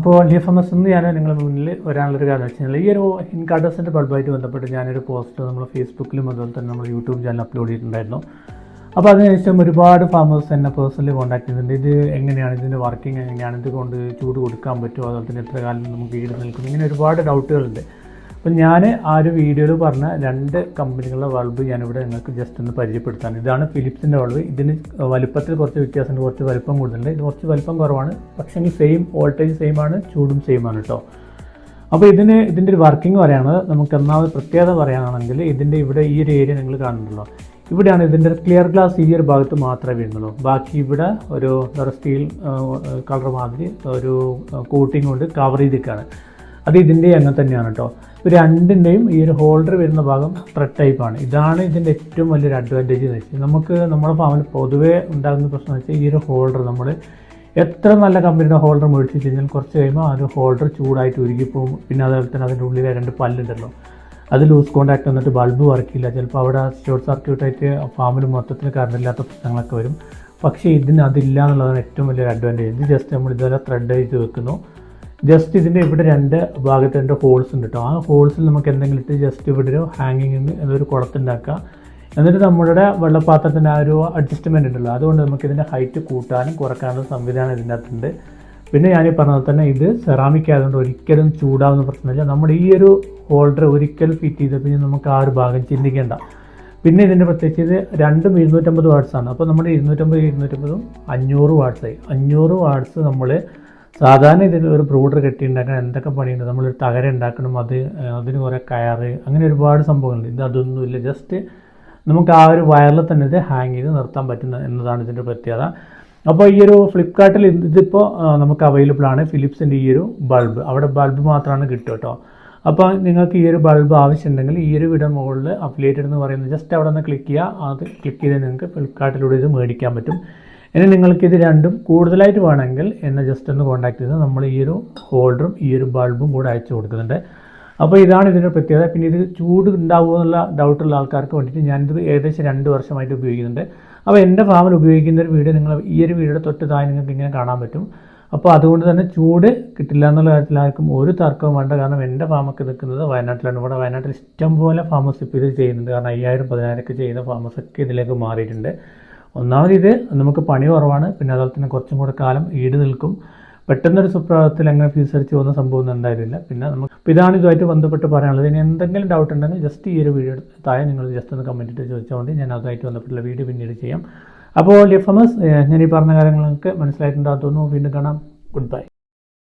ഇപ്പോൾ D F M S എന്ന് ഞാൻ നിങ്ങളുടെ മുന്നിൽ വരാനുള്ളൊരു കാര്യം വെച്ച് കഴിഞ്ഞാൽ ഈ ഒരു ഇൻകാർഡസിന്റെ ബൾബായിട്ട് ബന്ധപ്പെട്ട് ഞാനൊരു പോസ്റ്റ് നമ്മൾ ഫേസ്ബുക്കിലും അതുപോലെ തന്നെ നമ്മൾ യൂട്യൂബ് ചാനൽ അപ്ലോഡ് ചെയ്തിട്ടുണ്ടായിരുന്നു. അപ്പോൾ അതിനുശേഷം ഒരുപാട് ഫാമേഴ്സ് എന്നെ പേഴ്സണലി കോൺടാക്ട് ചെയ്തിട്ടുണ്ട്. ഇത് എങ്ങനെയാണ് ഇതിന്റെ വർക്കിംഗ് എങ്ങനെയാണ്? ഇത് കൊണ്ട് ചൂട് കൊടുക്കാൻ പറ്റുമോ? അതുപോലെ തന്നെ എത്ര കാലം നമുക്ക് ഈട് നിൽക്കും ഇങ്ങനെ ഒരുപാട് ഡൗട്ടുകളുണ്ട് അപ്പം ഞാൻ ആ ഒരു വീഡിയോയിൽ പറഞ്ഞ രണ്ട് കമ്പനികളുടെ ബൾബ് ഞാനിവിടെ നിങ്ങൾക്ക് ജസ്റ്റ് ഒന്ന് പരിചയപ്പെടുത്താൻ. ഇതാണ് ഫിലിപ്സിന്റെ ബൾബ് ഇതിന് വലുപ്പത്തിൽ കുറച്ച് വ്യത്യാസമുണ്ട്. കുറച്ച് വലുപ്പം കൂടുതലുണ്ട്. ഇത് കുറച്ച് വലുപ്പം കുറവാണ്. പക്ഷേ സെയിം വോൾട്ടേജ് സെയിം ആണ്. ചൂടും സെയിം ആണ് കേട്ടോ അപ്പോൾ ഇതിന് ഇതിന്റെ ഒരു വർക്കിംഗ് പറയുകയാണത് നമുക്ക് ഒന്നാമത് പ്രത്യേകത പറയുകയാണെങ്കിൽ ഇതിന്റെ ഇവിടെ ഈ ഒരു ഏരിയ നിങ്ങൾ കാണുന്നുണ്ടല്ലോ. ഇവിടെയാണ് ഇതിന്റെ ക്ലിയർ ഗ്ലാസ് ഈ ഒരു ഭാഗത്ത് മാത്രമേ വീഴുന്നുള്ളൂ. ബാക്കി ഇവിടെ ഒരു സ്റ്റീൽ കളർ മാതിരി ഒരു കോട്ടിംഗ് കൊണ്ട് കവർ ചെയ്തിരിക്കുകയാണ്. അത് ഇതിന്റെ അങ്ങനെ തന്നെയാണ് കേട്ടോ. ഇപ്പോൾ രണ്ടിന്റെയും ഈ ഒരു ഹോൾഡർ വരുന്ന ഭാഗം ത്രെഡ് ടൈപ്പാണ് ഇതാണ് ഇതിന്റെ ഏറ്റവും വലിയൊരു അഡ്വാന്റേജ് എന്ന് വെച്ചാൽ നമുക്ക് നമ്മുടെ ഫാമിൽ പൊതുവേ ഉണ്ടാകുന്ന പ്രശ്നം വെച്ചാൽ ഈ ഒരു ഹോൾഡർ നമ്മൾ എത്ര നല്ല കമ്പനിയുടെ ഹോൾഡർ മേടിച്ച് കഴിഞ്ഞാൽ കുറച്ച് കഴിയുമ്പോൾ ആ ഒരു ഹോൾഡർ ചൂടായിട്ട് ഉരുകിപ്പോവും പിന്നെ അതുപോലെ തന്നെ അതിന്റെ ഉള്ളിൽ രണ്ട് പല്ലുണ്ടല്ലോ. അത് ലൂസ് കോണ്ടാക്ട് വന്നിട്ട് ബൾബ് വർക്കില്ല ചിലപ്പോൾ അവിടെ ഷോർട്ട് സർക്യൂട്ട് ആയിട്ട് ഫാമിൽ മൊത്തത്തിൽ കറണ്ടില്ലാത്ത പ്രശ്നങ്ങളൊക്കെ വരും. പക്ഷേ ഇതിന് അതില്ല എന്നുള്ളതാണ് ഏറ്റവും വലിയൊരു അഡ്വാന്റേജ് ജസ്റ്റ് നമ്മൾ ഇതുപോലെ ത്രെഡ് ചെയ്ത് വെക്കുന്നു. ജസ്റ്റ് ഇതിന്റെ ഇവിടെ രണ്ട് ഭാഗത്ത് രണ്ട് ഹോൾസ് ഉണ്ട് കേട്ടോ ആ ഹോൾസിൽ നമുക്ക് എന്തെങ്കിലും ഇട്ട് ജസ്റ്റ് ഇവിടെ ഒരു ഹാങ്ങിങ് എന്നൊരു കുളത്തുണ്ടാക്കുക എന്നിട്ട് നമ്മുടെ വെള്ളപ്പാത്രത്തിന്റെ ആ ഒരു അഡ്ജസ്റ്റ്മെന്റ് ഉണ്ടല്ലോ അതുകൊണ്ട് നമുക്ക് ഇതിന്റെ ഹൈറ്റ് കൂട്ടാനും കുറക്കാനുള്ള സംവിധാനം ഇതിന്റെ അകത്തുണ്ട്. പിന്നെ ഞാൻ ഈ പറഞ്ഞത് തന്നെ ഇത് സെറാമിക് ആയതുകൊണ്ട് ഒരിക്കലും ചൂടാവുന്ന പ്രശ്നമില്ല. നമ്മുടെ ഈ ഒരു ഹോൾഡർ ഒരിക്കൽ ഫിറ്റ് ചെയ്ത പിന്നെ നമുക്ക് ആ ഒരു ഭാഗം ചിന്തിക്കേണ്ട. പിന്നെ ഇതിന്റെ പ്രത്യേകിച്ച് ഇത് രണ്ടും ഇരുന്നൂറ്റമ്പത് വാട്സാണ് അപ്പോൾ നമ്മുടെ ഇരുന്നൂറ്റമ്പത് ഇരുന്നൂറ്റമ്പതും അഞ്ഞൂറ് വാട്സായി അഞ്ഞൂറ് വാട്സ് നമ്മൾ സാധാരണ ഇതിൽ ഒരു ബ്രൂഡർ കെട്ടിയുണ്ടാക്കാൻ എന്തൊക്കെ പണിയുണ്ട്? നമ്മളൊരു തകര ഉണ്ടാക്കണം അത് അതിന് കുറേ കയറ് അങ്ങനെ ഒരുപാട് സംഭവങ്ങളുണ്ട്. ഇത് അതൊന്നുമില്ല ജസ്റ്റ് നമുക്ക് ആ ഒരു വയറിൽ തന്നെ ഇത് ഹാങ് ചെയ്ത് നിർത്താൻ പറ്റുന്ന എന്നതാണ് ഇതിന്റെ പ്രത്യേകത. അപ്പോൾ ഈ ഒരു ഫ്ലിപ്കാർട്ടിൽ ഇതിപ്പോൾ നമുക്ക് അവൈലബിൾ ആണ്. ഫിലിപ്സിന്റെ ഈ ഒരു ബൾബ് അവിടെ ബൾബ് മാത്രമാണ് കിട്ടുക കേട്ടോ അപ്പോൾ നിങ്ങൾക്ക് ഈ ഒരു ബൾബ് ആവശ്യമുണ്ടെങ്കിൽ ഈ ഒരു വീഡിയോ മുകളിൽ അഫിലിയേറ്റഡ് എന്ന് പറയുന്നത് ജസ്റ്റ് അവിടെ നിന്ന് ക്ലിക്ക് ചെയ്യുക അത് ക്ലിക്ക് ചെയ്ത് നിങ്ങൾക്ക് ഫ്ലിപ്കാർട്ടിലൂടെ ഇത് മേടിക്കാൻ പറ്റും. ഇനി നിങ്ങൾക്ക് ഇത് രണ്ടും കൂടുതലായിട്ട് വേണമെങ്കിൽ എന്നെ ജസ്റ്റ് ഒന്ന് കോൺടാക്ട് ചെയ്ത് നമ്മൾ ഈ ഒരു ഹോൾഡറും ഈ ഒരു ബൾബും കൂടെ അയച്ചു കൊടുക്കുന്നുണ്ട്. അപ്പോൾ ഇതാണ് ഇതിന്റെ പ്രത്യേകത. പിന്നെ ഇത് ചൂട് ഉണ്ടാവുമോ എന്നുള്ള ഡൗട്ടുള്ള ആൾക്കാർക്ക് വേണ്ടിയിട്ട് ഞാനിത് ഏകദേശം രണ്ട് വർഷമായിട്ട് ഉപയോഗിക്കുന്നുണ്ട്. അപ്പോൾ എന്റെ ഫാമിൽ ഉപയോഗിക്കുന്ന ഒരു വീഡിയോ നിങ്ങൾ ഈ ഒരു വീഡിയോയുടെ തൊട്ട് താഴെ നിങ്ങൾക്ക് ഇങ്ങനെ കാണാൻ പറ്റും. അപ്പോൾ അതുകൊണ്ട് തന്നെ ചൂട് കിട്ടില്ല എന്നുള്ള കാര്യത്തിൽ ആർക്കും ഒരു തർക്കവും വേണ്ട. കാരണം എന്റെ ഫാമൊക്കെ നിൽക്കുന്നത് വയനാട്ടിലാണ്. ഇവിടെ വയനാട്ടിൽ ഇഷ്ടം പോലെ ഫാമസ് ഇപ്പോൾ ഇത് ചെയ്യുന്നുണ്ട്. കാരണം അയ്യായിരം പതിനായിരം ഒക്കെ ചെയ്യുന്ന ഫാമസൊക്കെ ഇതിലേക്ക് മാറിയിട്ടുണ്ട്. ഒന്നാമത് ഇത് നമുക്ക് പണി കുറവാണ്. പിന്നെ അതുപോലെ തന്നെ കുറച്ചും കൂടെ കാലം ഈട് നിൽക്കും. പെട്ടെന്നൊരു സുപ്രഭാതത്തിൽ അങ്ങനെ ഫീസ് അടിച്ച് പോകുന്ന സംഭവം ഉണ്ടായിരുന്നില്ല പിന്നെ നമുക്ക് അപ്പോൾ ഇതാണ് ഇതുമായിട്ട് ബന്ധപ്പെട്ട് പറയാനുള്ളത്. ഇനി എന്തെങ്കിലും ഡൗട്ട് ഉണ്ടെങ്കിൽ ജസ്റ്റ് ഈ ഒരു വീഡിയോ താഴെ നിങ്ങൾ ജസ്റ്റ് ഒന്ന് കമന്റ് ഇട്ട് ചോദിച്ചാൽ മതി. ഞാൻ അതുമായിട്ട് ബന്ധപ്പെട്ടുള്ള വീഡിയോ പിന്നീട് ചെയ്യാം. അപ്പോൾ എസ് ഞാൻ ഈ പറഞ്ഞ കാര്യങ്ങൾ നിങ്ങൾക്ക് മനസ്സിലായിട്ടുണ്ടാകുന്നു വീണ്ടും കാണാം. Good bye